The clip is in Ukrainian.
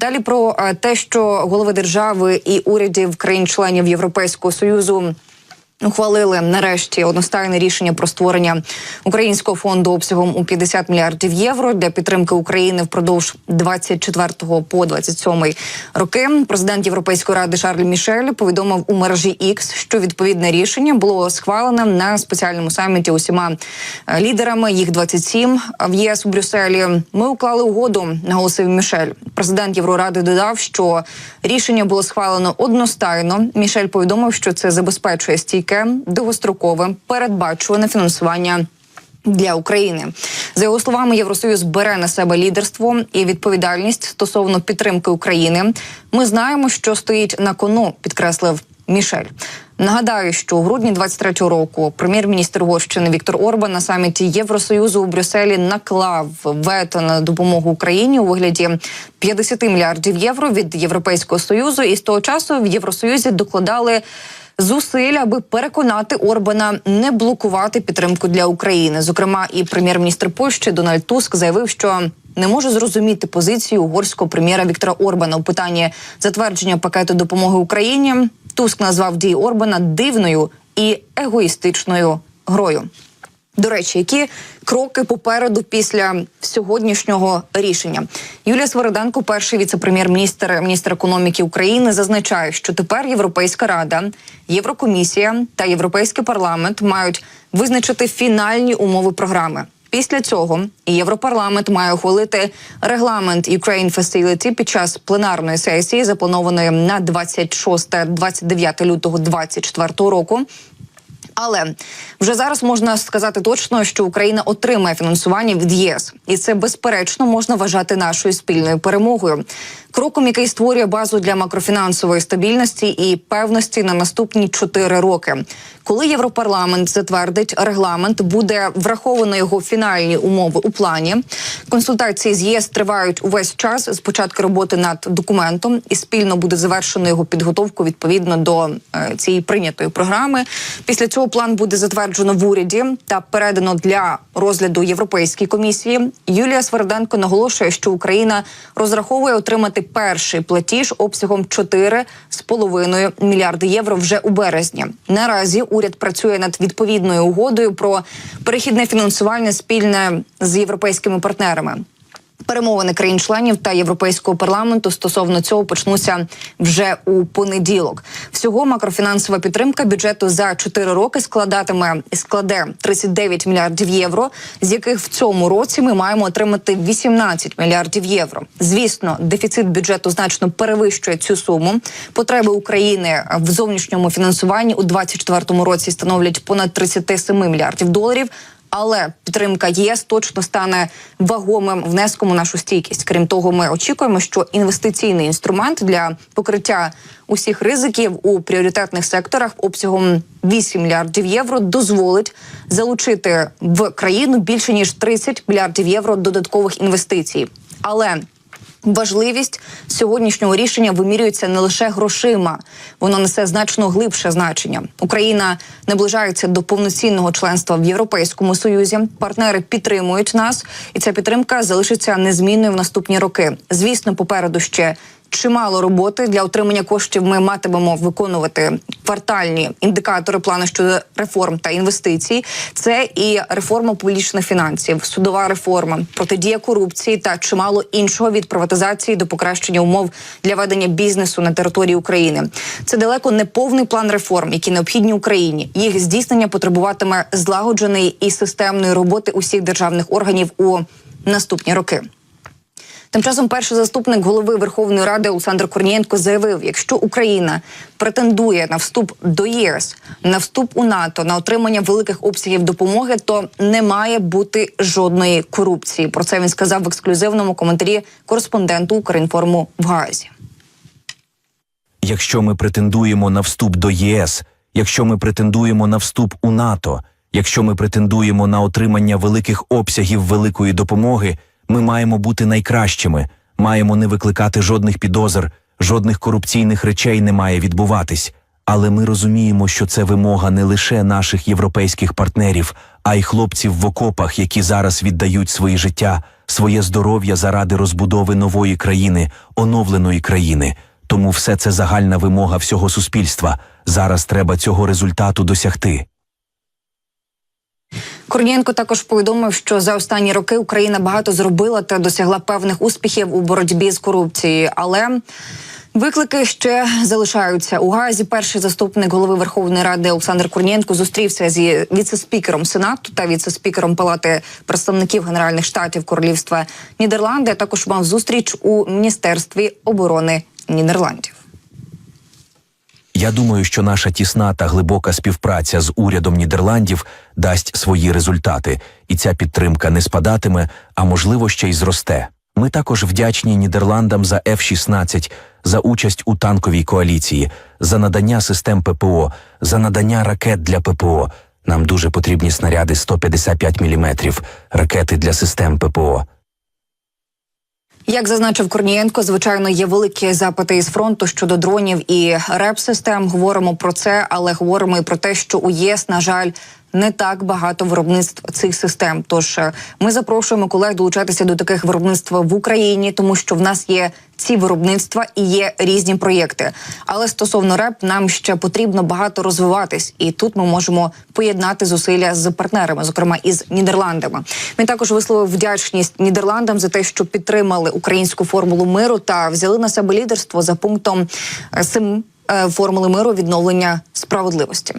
Далі про е, те, що голови держави і урядів країн-членів Європейського союзу. Ухвалили нарешті одностайне рішення про створення українського фонду обсягом у 50 мільярдів євро для підтримки України впродовж 24 по 27 роки. Президент Європейської ради Шарль Мішель повідомив у мережі X, що відповідне рішення було схвалене на спеціальному саміті усіма е, лідерами. Їх 27 в ЄС у Брюсселі. Ми уклали угоду, наголосив Мішель. Президент Євроради додав, що рішення було схвалено одностайно. Мішель повідомив, що це забезпечує стійке довгострокове передбачуване фінансування. Для України за його словами, Євросоюз бере на себе лідерство і відповідальність стосовно підтримки України. Ми знаємо, що стоїть на кону, підкреслив Мішель. Нагадаю, що у грудні 23-го року прем'єр-міністр Угорщини Віктор Орбан на саміті Євросоюзу у Брюсселі наклав вето на допомогу Україні у вигляді 50 мільярдів євро від Європейського союзу. І з того часу в Євросоюзі докладали зусиль, аби переконати Орбана не блокувати підтримку для України. Зокрема, і прем'єр-міністр Польщі Дональд Туск заявив, що не може зрозуміти позицію угорського прем'єра Віктора Орбана у питанні затвердження пакету допомоги Україні. Туск назвав дії Орбана дивною і егоїстичною грою. До речі, які кроки попереду після сьогоднішнього рішення? Юлія Свириденко, перший віце-прем'єр-міністр міністр економіки України, зазначає, що тепер Європейська рада, Єврокомісія та Європейський парламент мають визначити фінальні умови програми. Після цього Європарламент має ухвалити регламент Ukraine Facility під час пленарної сесії, запланованої на 26-29 лютого 2024 року. Але вже зараз можна сказати точно, що Україна отримає фінансування від ЄС, і це безперечно можна вважати нашою спільною перемогою. Кроком, який створює базу для макрофінансової стабільності і певності на наступні чотири роки. Коли Європарламент затвердить регламент, буде враховано його фінальні умови у плані. Консультації з ЄС тривають увесь час з початку роботи над документом, і спільно буде завершено його підготовку відповідно до е, цієї прийнятої програми. Після цього план буде затверджено в уряді та передано для розгляду Європейській комісії. Юлія Сверденко наголошує, що Україна розраховує отримати перший платіж обсягом 4,5 мільярди євро вже у березні. Наразі уряд працює над відповідною угодою про перехідне фінансування спільне з європейськими партнерами. Перемовини країн-членів та європейського парламенту стосовно цього почнуться вже у понеділок. Всього макрофінансова підтримка бюджету за 4 роки складатиме складе 39 мільярдів євро, з яких в цьому році ми маємо отримати 18 мільярдів євро. Звісно, дефіцит бюджету значно перевищує цю суму. Потреби України в зовнішньому фінансуванні у 2024 році становлять понад 37 мільярдів доларів. Але підтримка ЄС точно стане вагомим внеском у нашу стійкість. Крім того, ми очікуємо, що інвестиційний інструмент для покриття усіх ризиків у пріоритетних секторах обсягом 8 мільярдів євро дозволить залучити в країну більше ніж 30 мільярдів євро додаткових інвестицій. Але Важливість сьогоднішнього рішення вимірюється не лише грошима, воно несе значно глибше значення. Україна наближається до повноцінного членства в Європейському Союзі. Партнери підтримують нас, і ця підтримка залишиться незмінною в наступні роки. Звісно, попереду ще чимало роботи для отримання коштів. Ми матимемо виконувати квартальні індикатори плану щодо реформ та інвестицій. Це і реформа публічних фінансів, судова реформа, протидія корупції та чимало іншого від приватизації до покращення умов для ведення бізнесу на території України. Це далеко не повний план реформ, які необхідні Україні. Їх здійснення потребуватиме злагодженої і системної роботи усіх державних органів у наступні роки. Тим часом перший заступник голови Верховної Ради Олександр Корнієнко заявив: якщо Україна претендує на вступ до ЄС, на вступ у НАТО, на отримання великих обсягів допомоги, то не має бути жодної корупції. Про це він сказав в ексклюзивному коментарі кореспонденту Укрінформу в Гаазі. Якщо ми претендуємо на вступ до ЄС, якщо ми претендуємо на вступ у НАТО, якщо ми претендуємо на отримання великих обсягів великої допомоги, ми маємо бути найкращими, маємо не викликати жодних підозр, жодних корупційних речей не має відбуватись. Але ми розуміємо, що це вимога не лише наших європейських партнерів, а й хлопців в окопах, які зараз віддають свої життя своє здоров'я заради розбудови нової країни, оновленої країни. Тому все це загальна вимога всього суспільства. Зараз треба цього результату досягти. Корнієнко також повідомив, що за останні роки Україна багато зробила та досягла певних успіхів у боротьбі з корупцією, але виклики ще залишаються. У Газі перший заступник голови Верховної Ради Олександр Корнієнко зустрівся зі віце-спікером Сенату та віце-спікером Палати представників Генеральних штатів Королівства Нідерланди. Також мав зустріч у міністерстві оборони Нідерландів. Я думаю, що наша тісна та глибока співпраця з урядом Нідерландів дасть свої результати, і ця підтримка не спадатиме, а можливо ще й зросте. Ми також вдячні Нідерландам за F-16, за участь у танковій коаліції, за надання систем ППО, за надання ракет для ППО. Нам дуже потрібні снаряди 155 мм, ракети для систем ППО. Як зазначив Корнієнко, звичайно, є великі запити із фронту щодо дронів і реп-систем. Говоримо про це, але говоримо і про те, що у ЄС, на жаль, не так багато виробництв цих систем. Тож е, ми запрошуємо колег долучатися до таких виробництв в Україні, тому що в нас є ці виробництва і є різні проєкти. Але стосовно РЕП, нам ще потрібно багато розвиватись, і тут ми можемо поєднати зусилля з партнерами, зокрема із Нідерландами. Він також висловив вдячність Нідерландам за те, що підтримали українську формулу миру та взяли на себе лідерство за пунктом е, 7 е, формули миру відновлення справедливості.